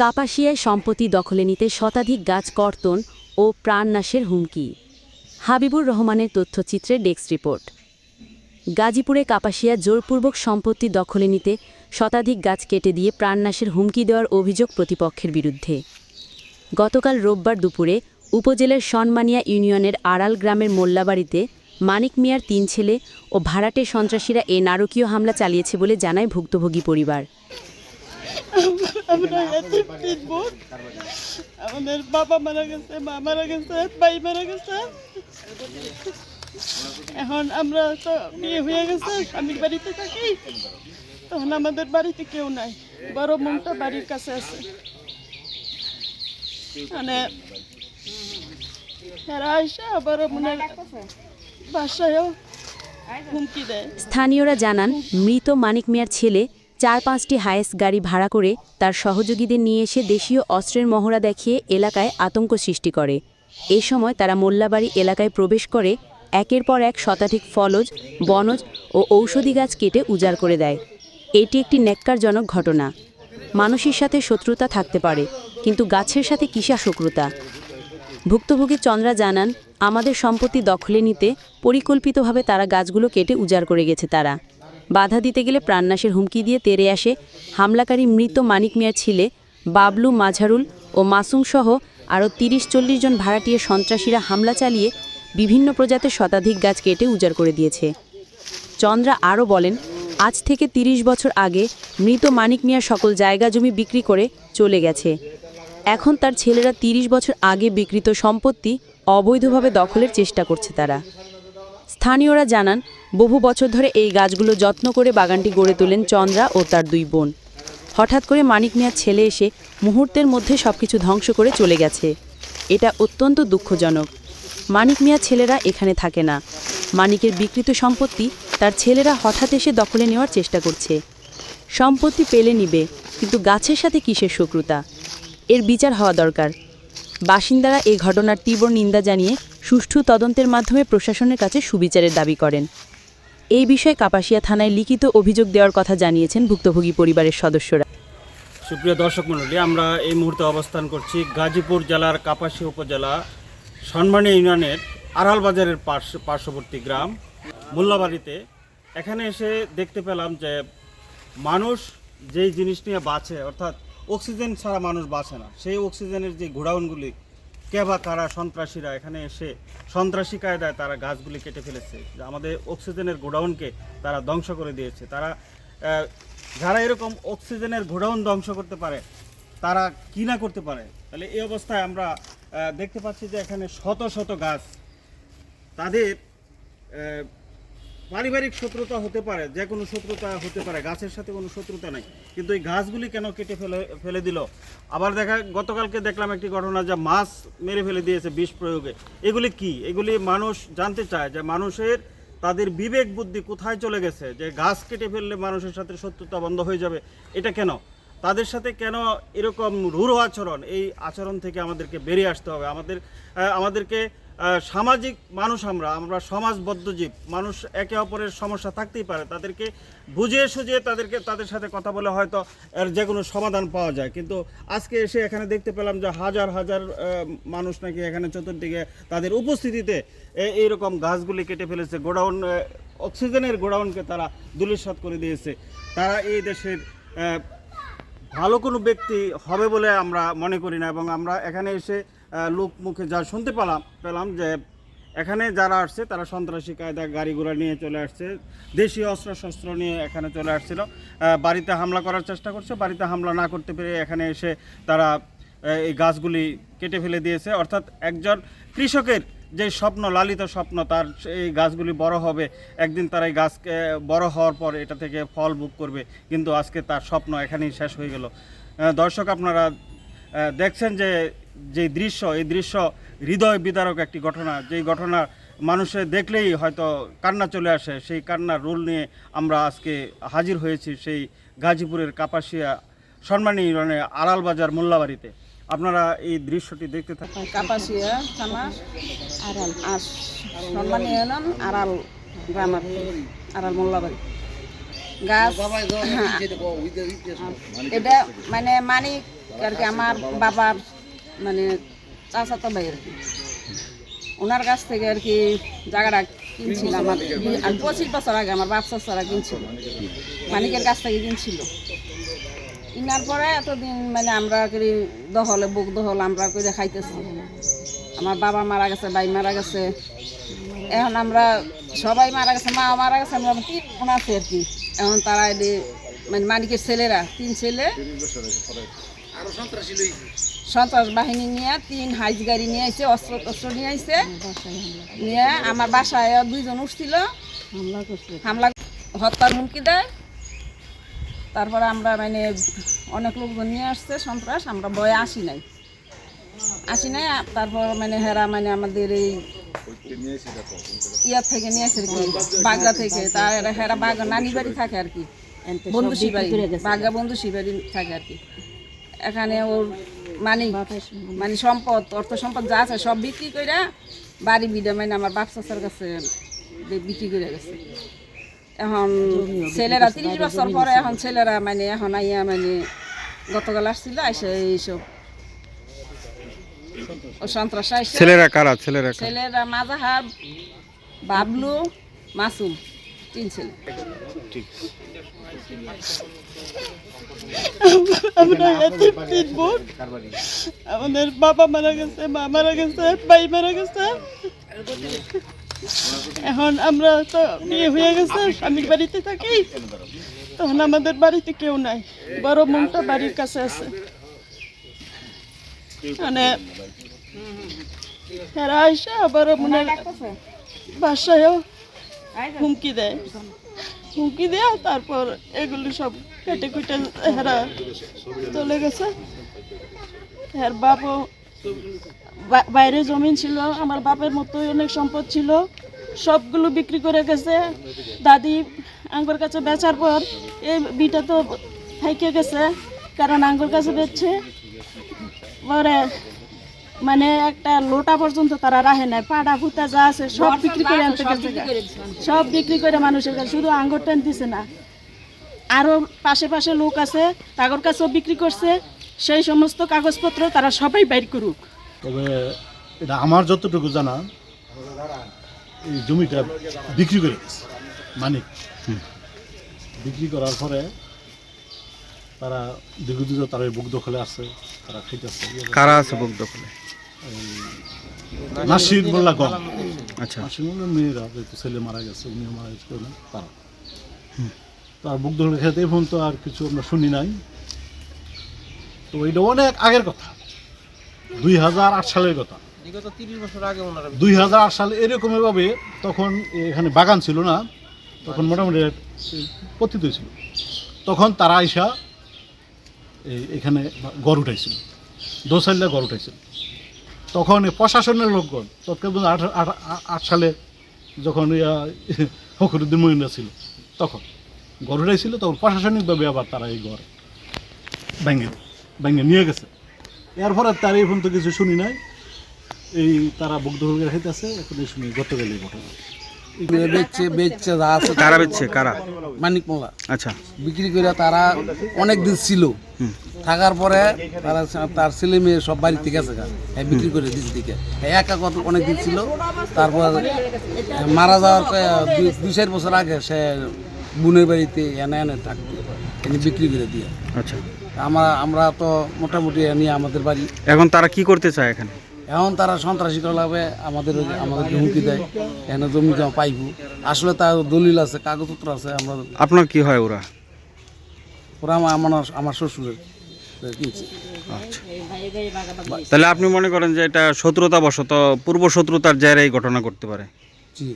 কাপাসিয়ায় সম্পত্তি দখলে নিতে শতাধিক গাছ কর্তন ও প্রাণনাশের হুমকি। হাবিবুর রহমানের তথ্যচিত্রে ডেস্ক রিপোর্ট। গাজীপুরে কাপাসিয়া জোরপূর্বক সম্পত্তি দখলে নিতে শতাধিক গাছ কেটে দিয়ে প্রাণনাশের হুমকি দেওয়ার অভিযোগ প্রতিপক্ষের বিরুদ্ধে। গতকাল রোববার দুপুরে উপজেলার সনমানিয়া ইউনিয়নের আড়াল গ্রামের মোল্লাবাড়িতে মানিক মিয়ার তিন ছেলে ও ভাড়াটে সন্ত্রাসীরা এ নারকীয় হামলা চালিয়েছে বলে জানায় ভুক্তভোগী পরিবার। আমরা এতিম তিন বোন। আমাদের বাবা মারা গেছে, মা মারা গেছে, ভাই মারা গেছে। এখন আমরা তো বিয়ে হয়ে গেছে, স্বামীর বাড়িতে থাকি। তখন আমাদের বাড়িতে কেউ নাই, বড় মনটা বাড়ির কাছে আছে। মানে স্থানীয়রা জানান, মৃত মানিক মিয়ার ছেলে চার পাঁচটি হায়েস গাড়ি ভাড়া করে তার সহযোগীদের নিয়ে এসে দেশীয় অস্ত্রের মহড়া দেখিয়ে এলাকায় আতঙ্ক সৃষ্টি করে। এ সময় তারা মোল্লাবাড়ি এলাকায় প্রবেশ করে, একের পর এক শতাধিক ফলজ, বনজ ও ঔষধি গাছ কেটে উজাড় করে দেয়। এটি একটি ন্যাক্কারজনক ঘটনা। মানুষের সাথে শত্রুতা থাকতে পারে, কিন্তু গাছের সাথে কিসা শত্রুতা? ভুক্তভোগী চন্দ্রা জানান, আমাদের সম্পত্তি দখলে নিতে পরিকল্পিতভাবে তারা গাছগুলো কেটে উজাড় করে গেছে তারা। বাধা দিতে গেলে প্রাণনাশের হুমকি দিয়ে তেরে আসে হামলাকারী মৃত মানিক মিয়ার ছিলে, বাবলু মাঝারুল ও মাসুম সহ আরও তিরিশ চল্লিশ জন ভাড়াটিয়ে সন্ত্রাসীরা হামলা চালিয়ে বিভিন্ন প্রজাতির শতাধিক গাছ কেটে উজাড় করে দিয়েছে। চন্দ্রা আরও বলেন, আজ থেকে ৩০ বছর আগে মৃত মানিক মিয়ার সকল জায়গা জমি বিক্রি করে চলে গেছে। এখন তার ছেলেরা ৩০ বছর আগে বিকৃত সম্পত্তি অবৈধভাবে দখলের চেষ্টা করছে তারা। স্থানীয়রা জানান, বহু বছর ধরে এই গাছগুলো যত্ন করে বাগানটি গড়ে তোলেন চন্দ্রা ও তার দুই বোন। হঠাৎ করে মানিক মিয়ার ছেলে এসে মুহূর্তের মধ্যে সবকিছু ধ্বংস করে চলে গেছে। এটা অত্যন্ত দুঃখজনক। মানিক মিয়ার ছেলেরা এখানে থাকে না। মানিকের বিকৃত সম্পত্তি তার ছেলেরা হঠাৎ এসে দখলে নেওয়ার চেষ্টা করছে। সম্পত্তি পেলে নিবে, কিন্তু গাছের সাথে কিসের শত্রুতা? এর বিচার হওয়া দরকার। বাসিন্দারা এই ঘটনার তীব্র নিন্দা জানিয়ে সুষ্ঠু তদন্তের মাধ্যমে প্রশাসনের কাছে সুবিচারের দাবি করেন। এই বিষয়ে কাপাসিয়া থানায় লিখিত অভিযোগ দেওয়ার কথা জানিয়েছেন ভুক্তভোগী পরিবারের সদস্যরা। সুপ্রিয় দর্শক মণ্ডলী, আমরা এই মুহূর্তে অবস্থান করছি গাজীপুর জেলার কাপাসী উপজেলা সন্মানী ইউনিয়নের আড়াল বাজারের পার্শ্ব পার্শ্ববর্তী গ্রাম, মোল্লাবাড়িতে। এখানে এসে দেখতে পেলাম যে মানুষ যেই জিনিস নিয়ে বাঁচে, অর্থাৎ অক্সিজেন ছাড়া মানুষ বাঁচে না, সেই অক্সিজেনের যে গোডাউনগুলি কে বা কারা সন্ত্রাসীরা এখানে এসে সন্ত্রাসী কায়দায় তারা গাছগুলি কেটে ফেলেছে? আমাদের অক্সিজেনের গোডাউনকে তারা ধ্বংস করে দিয়েছে। তারা যারা এরকম অক্সিজেনের গোডাউন ধ্বংস করতে পারে, তারা কি না করতে পারে? তাহলে এই অবস্থায় আমরা দেখতে পাচ্ছি যে এখানে শত শত গাছ। তাদের পারিবারিক শত্রুতা হতে পারে, যে কোনো শত্রুতা হতে পারে, গাছের সাথে কোনো শত্রুতা নাই। কিন্তু এই গাছগুলি কেন কেটে ফেলে ফেলে দিল? আবার দেখা, গতকালকে দেখলাম একটি ঘটনা যে মাছ মেরে ফেলে দিয়েছে বিষ প্রয়োগে। এগুলি কি? এগুলি মানুষ জানতে চায় যে মানুষের তাদের বিবেক বুদ্ধি কোথায় চলে গেছে, যে গাছ কেটে ফেললে মানুষের সাথে শত্রুতা বন্ধ হয়ে যাবে। এটা কেন? তাদের সাথে কেন এরকম রূঢ় আচরণ? এই আচরণ থেকে আমাদেরকে বেরিয়ে আসতে হবে। আমাদের আমাদেরকে সামাজিক মানুষ আমরা আমরা সমাজবদ্ধ জীব, মানুষ একে অপরের সমস্যা থাকতেই পারে, তাদেরকে বুঝিয়ে সুঝিয়ে তাদেরকে, তাদের সাথে কথা বলে হয়তো এর যে কোনো সমাধান পাওয়া যায়। কিন্তু আজকে এসে এখানে দেখতে পেলাম যে হাজার হাজার মানুষ নাকি এখানে চতুর্দিকে তাদের উপস্থিতিতে এইরকম গাছগুলি কেটে ফেলেছে, গোডাউন অক্সিজেনের গোডাউনকে তারা দুলিশাত করে দিয়েছে। তারা এই দেশের ভালো কোনো ব্যক্তি হবে বলে আমরা মনে করি না, এবং আমরা এখানে এসে লোক মুখে যা শুনতে পেলাম পেলাম যে এখানে যারা আসছে, তারা সন্ত্রাসী কায়দা গাড়ি ঘোড়া নিয়ে চলে আসছে। দেশীয় অস্ত্র শস্ত্র নিয়ে এখানে চলে আসছিল। বাড়িতে হামলা করার চেষ্টা করছে। বাড়িতে হামলা না করতে পেরে এখানে এসে তারা এই গাছগুলি কেটে ফেলে দিয়েছে। অর্থাৎ একজন কৃষকের যে স্বপ্ন, লালিত স্বপ্ন, তার এই গাছগুলি বড় হবে। একদিন তার এই গাছকে বড় হওয়ার পর এটা থেকে ফল ভোগ করবে। কিন্তু আজকে তার স্বপ্ন এখানেই শেষ হয়ে গেল। দর্শক, আপনারা দেখছেন যে যে দৃশ্য এই দৃশ্য হৃদয় বিদারক একটি ঘটনা। যেই ঘটনা মানুষের দেখলেই হয়তো কান্না চলে আসে সেই কান্নার রোল নিয়ে আমরা আজকে হাজির হয়েছি সেই গাজীপুরের কাপাসিয়া সম্মানী ইউনিয়নে আড়াল বাজার মোল্লাবাড়িতে। আপনারা এই দৃশ্যটি দেখতে থাকুন। কাপাসিয়া থানা আড়াল। আর সম্মান ইউনিয়ন আড়াল গ্রাম আর কি, আড়াল মোল্লাবাড়ি। গাছ এটা মানে মানিক আর কি আমার বাবার মানে চাচাতো ভাই আর কি ওনার কাছ থেকে আর কি জায়গাটা কিনছিল দুই- আর পঁচিশ বছর আগে আমার বাপ চাচারা কিনছিল। মানিকের কাছ থেকে কিনছিল। কিনার পরে এতদিন মানে আমরা করি দহলে, বুক দহল আমরা করে খাইতেছি। আমার বাবা মারা গেছে ভাই মারা গেছে। এখন আমরা সবাই মারা গেছে, মা মারা গেছে, আমরা তিন বোন আছে আর কি। এখন তারা মানে মানিকের ছেলেরা, তিন ছেলে। সন্ত্রাস বাহিনী নিয়ে তিন হাইজ গাড়ি নিয়ে আইছে অস্ত্র টস্ত্র নিয়ে আইছে। নিয়ে আমার বাসায় দুইজন উঠছিল। হামলা হত্যার হুমকি দেয়। তারপরে আমরা মানে অনেক লোকজন নিয়ে আসছে সন্ত্রাস আমরা ভয়ে আসি নাই। আসি নাই তারপর মানে হেরা মানে আমাদের এই ইয়ার থেকে নিয়ে আসে আর কি বাগড়া থেকে। তার হেরা বাগড়া নানি বাড়ি থাকে আর কি বন্ধু শিবাড়ি বাগড়া বন্ধু শিবাড়ি থাকে আর কি। এখানে ওর মানে মানে সম্পদ অর্থ সম্পদ যা আছে সব বিক্রি করে বাড়ি বিডে মানে আমার বাপ চাচার কাছে বিক্রি করে গেছে। এখন ছেলেরা তিরিশ বছর পরে এখন ছেলেরা মানে এখন আইয়া মানে গতকাল আসছিল আইসে এইসব। ও সন্ত্রাস আইসে। ছেলেরা কারা? ছেলেরা ছেলেরা মাজাহার বাবলু মাসুম তিন ছেলে। আমরা এতিম তিন বোন আমাদের বাবা মারা গেছে মা মারা গেছে ভাই মারা গেছে। এখন আমরা তো বিয়ে হয়ে গেছে স্বামীর বাড়িতে থাকি। তখন আমাদের বাড়িতে কেউ নাই। বড় মনটা বাড়ির কাছে আছে। মানে এরা আইসা বড় মনের বাসায়ও হুমকি দেয়। হুমকি দেয়, তারপর এগুলি সব কেটে কুটে হেরা চলে গেছে। এর বাপও বাইরে জমিন ছিল, আমার বাপের মতোই অনেক সম্পদ ছিল। সবগুলো বিক্রি করে গেছে। দাদি আঙ্গুর কাছে বেচার পর এই বিটা তো থাইকে গেছে, কারণ আঙ্গুর কাছে বেচছে। পরে মানে একটা লোটা পর্যন্ত তারা রাখে নাই পাড়া ফুটা যা আছে সব বিক্রি করে আনতে গেছে সব বিক্রি করে মানুষের কাছে শুধু আঙ্গুর টান দিছে না। আরও পাশে পাশে লোক আছে তাগর কাছেও বিক্রি করছে সেই সমস্ত কাগজপত্র তারা সবাই বাইর করুক। তবে এটা আমার যতটুকু জানা এই জমিটা বিক্রি করে মানিক বিক্রি করার পরে তারা দীর্ঘদিন তারা বুক দখলে আছে তারা খাইতেছে কারা আছে বুক দখলে? নাসির মোল্লা গম আচ্ছা। নাসির মোল্লা মেয়েরা যেহেতু ছেলে মারা গেছে উনিও মারা গেছে না, তারা। তার বুক দখলে খেতে এখন তো আর কিছু আমরা শুনি নাই। তো এটা অনেক আগের কথা। দুই হাজার আট সালের কথা। দুই হাজার আট সালে এরকম ভাবে তখন এখানে বাগান ছিল না তখন মোটামুটি পতিত ছিল। তখন তারা আইসা এই এখানে গড় উঠাইছিল। দোসাইল্লা গড় উঠাইছিল। তখন প্রশাসনের লোকগণ তৎকালীন আট সালে যখন ফখরুদ্দিন মহিন্দা ছিল, তখন গড় উঠাইছিল তখন প্রশাসনিকভাবে আবার তারা এই গড় ব্যাঙ্গে ব্যাঙ্গে নিয়ে গেছে। এরপরে তার এই ফোন তো কিছু শুনি নাই। এই তারা বুক করে খাইতেছে, এখন শুনি গতকালই ঘটনা। বেচছে বেচছে যা আছে কারা বেচছে কারা? মানিক আচ্ছা। বিক্রি করে তারা অনেক দিন ছিল থাকার পরে তারা তার ছেলে মেয়ে সব বাড়িতে গেছে গা। হ্যাঁ বিক্রি করে দিচ্ছে দিকে। হ্যাঁ একা কত অনেক দিন ছিল। তারপর মারা যাওয়ার দুই- দুই চার বছর আগে সে বোনের বাড়িতে এনে এনে থাকতো। এনে বিক্রি করে দিয়ে। আচ্ছা। আমরা আমরা তো মোটামুটি নিয়ে আমাদের বাড়ি। এখন তারা কি করতে চায় এখানে? এখন তারা সন্ত্রাসী লাগবে আমাদের আমাদের হুমকি দেয় এখানে জমি জমা পাইবো। আসলে তার দলিল আছে কাগজপত্র আছে আমরা আপনার কি হয় ওরা? ওরা আমার আমার আমার শ্বশুরের আচ্ছা। তাহলে আপনি মনে করেন যে এটা শত্রুতা বশত পূর্ব শত্রুতার জায়গায় এই ঘটনা করতে পারে? জি।